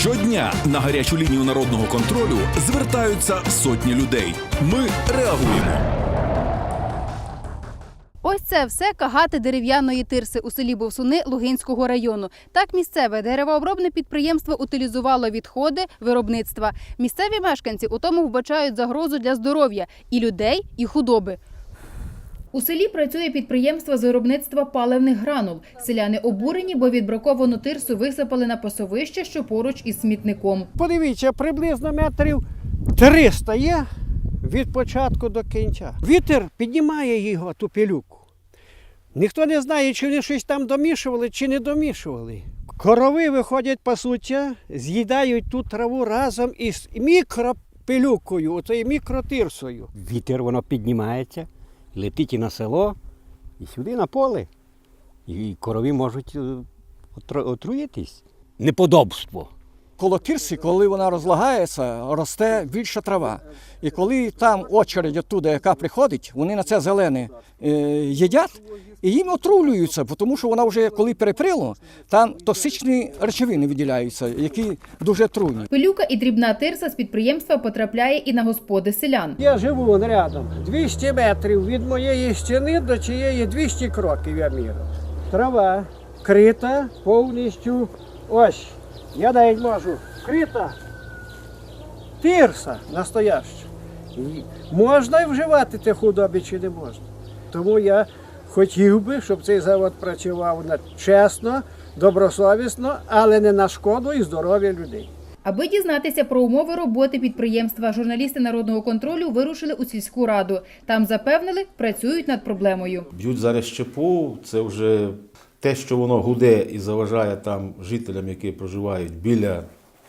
Щодня на гарячу лінію народного контролю звертаються сотні людей. Ми реагуємо. Ось це все кагати дерев'яної тирси у селі Бовсуни Лугинського району. Так місцеве деревообробне підприємство утилізувало відходи виробництва. Місцеві мешканці у тому вбачають загрозу для здоров'я і людей, і худоби. У селі працює підприємство з виробництва паливних гранул. Селяни обурені, бо відбраковану тирсу висипали на пасовище, що поруч із смітником. Подивіться, приблизно метрів 300 є від початку до кінця. Вітер піднімає його, ту пилюку. Ніхто не знає, чи вони щось там домішували, чи не домішували. Корови виходять пасуться, з'їдають ту траву разом із мікропилюкою, отою мікротирсою. Вітер воно піднімається, летить і на село, і сюди на поле. І корові можуть е, отруїтись. Неподобство. Коло тирси, коли вона розлагається, росте більша трава. І коли там очередь оттуда, яка приходить, вони на це зелене їдять і їм отруюються, тому що вона вже коли переприло, там токсичні речовини виділяються, які дуже трудні. Пилюка і дрібна тирса з підприємства потрапляє і на господи селян. Я живу вон рядом. 200 метрів від моєї стіни до чиєї 200 кроків я мірю. Трава крита повністю. Ось. Я навіть можу. Крита. Тирса настояща. І можна вживати те худобі чи не можна. Тому я хотів би, щоб цей завод працював чесно, добросовісно, але не на шкоду і здоров'я людей. Аби дізнатися про умови роботи підприємства, журналісти народного контролю вирушили у сільську раду. Там запевнили, працюють над проблемою. Б'ють зараз щепу, це вже те, що воно гуде і заважає там жителям, які проживають біля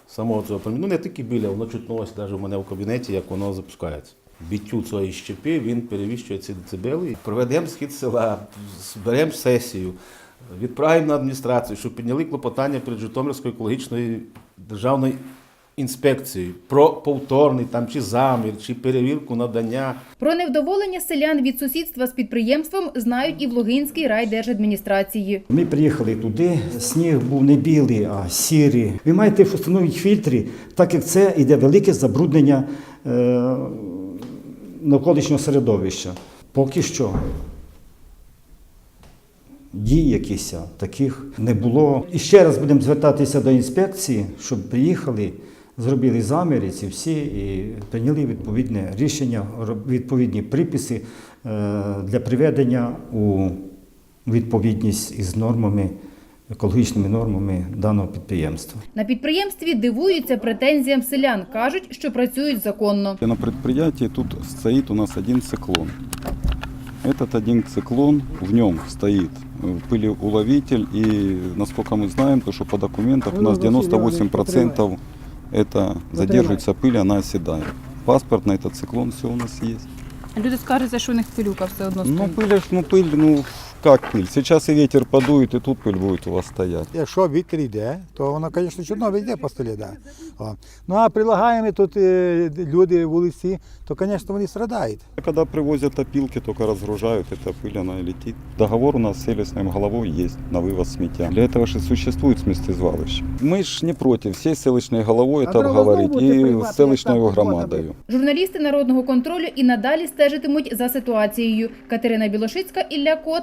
самого цього промі- Ну не тільки біля, воно чутнулося навіть у мене в кабінеті, як воно запускається. Біттю цієї щепи він перевіщує ці децибели. Проведемо схід села, зберемо сесію, відправимо на адміністрацію, щоб підняли клопотання перед Житомирською екологічною державною інспекцією про повторний там чи замір, чи перевірку надання Про невдоволення селян від сусідства з підприємством знають і в Лугинській райдержадміністрації. Ми приїхали туди, сніг був не білий, а сірий. Ви маєте встановити фільтри, так як це йде велике забруднення е, навколишнього середовища. Поки що дій якихось таких не було. І ще раз будемо звертатися до інспекції, щоб приїхали, зробили заміри ці всі і прийняли відповідне рішення, роб- відповідні приписи е, для приведення у відповідність із нормами, екологічними нормами даного підприємства. На підприємстві дивуються претензіям селян. кажуть, що працюють законно. На предприятии тут стоит у нас один циклон. Этот один циклон, в нем стоит э, пылеуловитель, и, насколько мы знаем, то, что по документам у нас 98% это задерживается пыль, она оседает. Паспорт на этот циклон все у нас есть. Люди скаржаться, що у них пилюка все одно Ну, пыль, ж- ну, пыль, ну, как пыль? Сейчас и ветер подует, и тут пыль будет у вас стоять. Якщо вітер йде, то воно, звісно, чудово йде по столі. Да. О. Ну а прилагаємо тут е, люди вулиці, то, звісно, вони страдають. Когда привозят опилки, только разгружают, эта пыль, она летит. Договор у нас с селищной головой есть на вывоз сметя. Для этого же существует сместизвалище. Мы ж не против всей селищной головой это обговорить и с селищной громадою. Журналісти народного контролю і надалі стежитимуть за ситуацією. Катерина Білошицька, Ілля Кот,